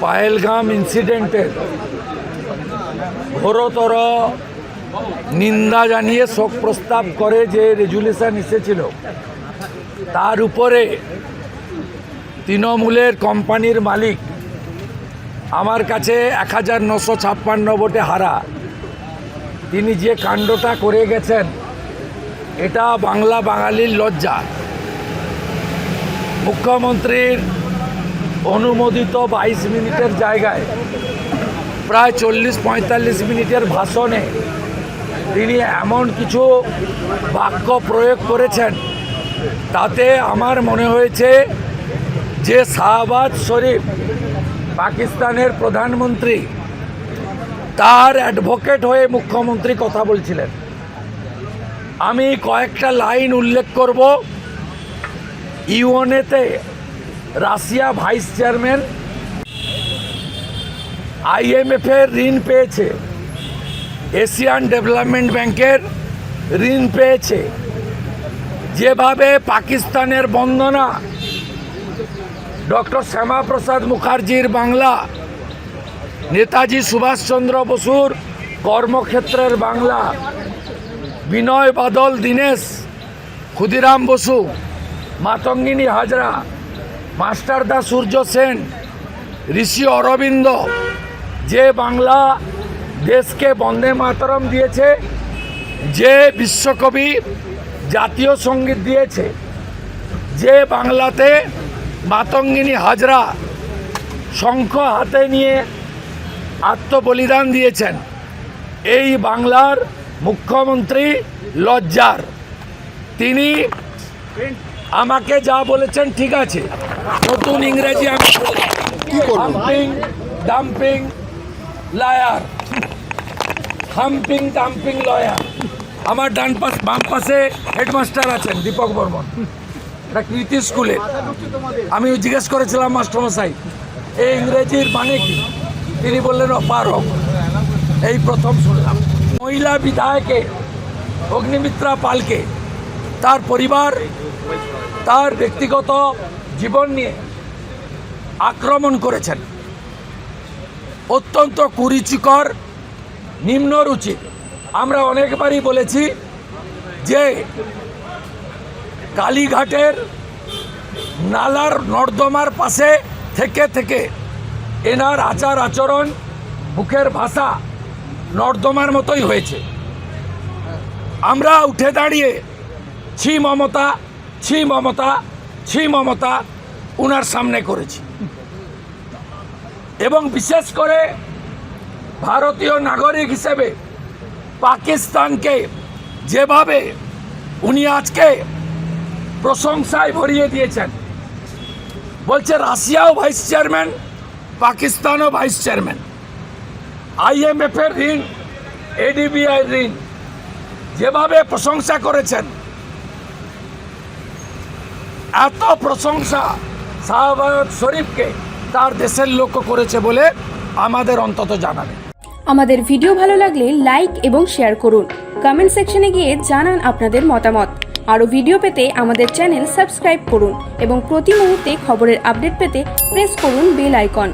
পায়েলগাম ইনসিডেন্টের ঘোরতর নিন্দা জানিয়ে শোক প্রস্তাব করে যে রেজুলেশন এসেছিল। তার উপরে তৃণমূলের কোম্পানির মালিক আমার কাছে এক হাজার নশো ছাপ্পান্ন ভোটে হারা। তিনি যে কাণ্ডটা করে গেছেন, এটা বাংলা বাঙালির লজ্জা। মুখ্যমন্ত্রীর অনুমোদিত বাইশ মিনিটের জায়গায় প্রায় চল্লিশ পঁয়তাল্লিশ মিনিটের ভাষণে তিনি এমন কিছু বাক্য প্রয়োগ করেছেন, তাতে আমার মনে হয়েছে যে শাহবাজ শরীফ, পাকিস্তানের প্রধানমন্ত্রী, তার অ্যাডভোকেট হয়ে মুখ্যমন্ত্রী কথা বলছিলেন। আমি কয়েকটা লাইন উল্লেখ করব। ইউএনএতে রাশিয়া ভাইস চেয়ারম্যান আইএমএফের ঋণ পেয়েছে। এশিয়ান ডেভেলপমেন্ট ব্যাংকের ঋণ পেয়েছে। যেভাবে পাকিস্তানের বন্দনা, ডক্টর শ্যামাপ্রসাদ মুখার্জির বাংলা, নেতাজি সুভাষচন্দ্র বসুর কর্মক্ষেত্রের বাংলা, বিনয় বাদল দীনেশ, ক্ষুদিরাম বসু, মাতঙ্গিনী হাজরা মাস্টারদা সূর্য সেন, ঋষি অরবিন্দ, যে বাংলা দেশকে বন্দে মাতরম দিয়েছে, যে বিশ্বকবি জাতীয় সংগীত দিয়েছে, যে বাংলাতে মাতঙ্গিনী হাজরা শঙ্খ হাতে নিয়ে আত্মবলিদান দিয়েছেন, এই বাংলার মুখ্যমন্ত্রী লজ্জার। তিনি আমাকে যা বলেছেন ঠিক আছে। নতুন ইংরেজি আমি হাম্পিং ডাম্পিং লায়ার হাম্পিং ডাম্পিং লয়ার আমার ডান পাশ বাম পাশে হেডমাস্টার আছেন দীপক বর্মন। এটা কৃতি স্কুলে। আমি জিজ্ঞেস করেছিলাম মাস্টারমশাই এই ইংরেজির মানে কি? তিনি বললেন অপারক এই প্রথম শুনলাম। মহিলা বিধায়কে অগ্নিমিত্রা পালকে তার পরিবার, তার ব্যক্তিগত জীবন নিয়ে আক্রমণ করেছেন। অত্যন্ত কুরুচিকর, নিম্নরুচি। আমরা অনেকবারই বলেছি যে কালীঘাটের নালার নর্দমার পাশে থেকে থেকে এনার আচার আচরণ মুখের ভাষা নর্দমার মতোই হয়েছে। আমরা উঠে দাঁড়িয়ে ছি মমতা ছি মমতা ছি মমতা উনার সামনে করেছি। এবং বিশেষ করে ভারতীয় নাগরিক হিসেবে পাকিস্তানকে যেভাবে উনি আজকে প্রশংসায় ভরিয়ে দিয়েছেন, বলছে রাশিয়াও ভাইস চেয়ারম্যান, পাকিস্তানও ভাইস চেয়ারম্যান। আইএমএফ এর ঋণ এডিবিআই ঋণ, যেভাবে প্রশংসা করেছেন এত প্রশংসা শাহবাজ শরীফকে তার দেশের লোক করেছে বলে আমাদের অন্তত জানাবে। আমাদের ভিডিও ভালো লাগলে লাইক এবং শেয়ার করুন। কমেন্ট সেকশনে গিয়ে জানান আপনাদের মতামত। আরও ভিডিও পেতে আমাদের চ্যানেল সাবস্ক্রাইব করুন এবং প্রতি মুহূর্তে খবরের আপডেট পেতে প্রেস করুন বেল আইকন।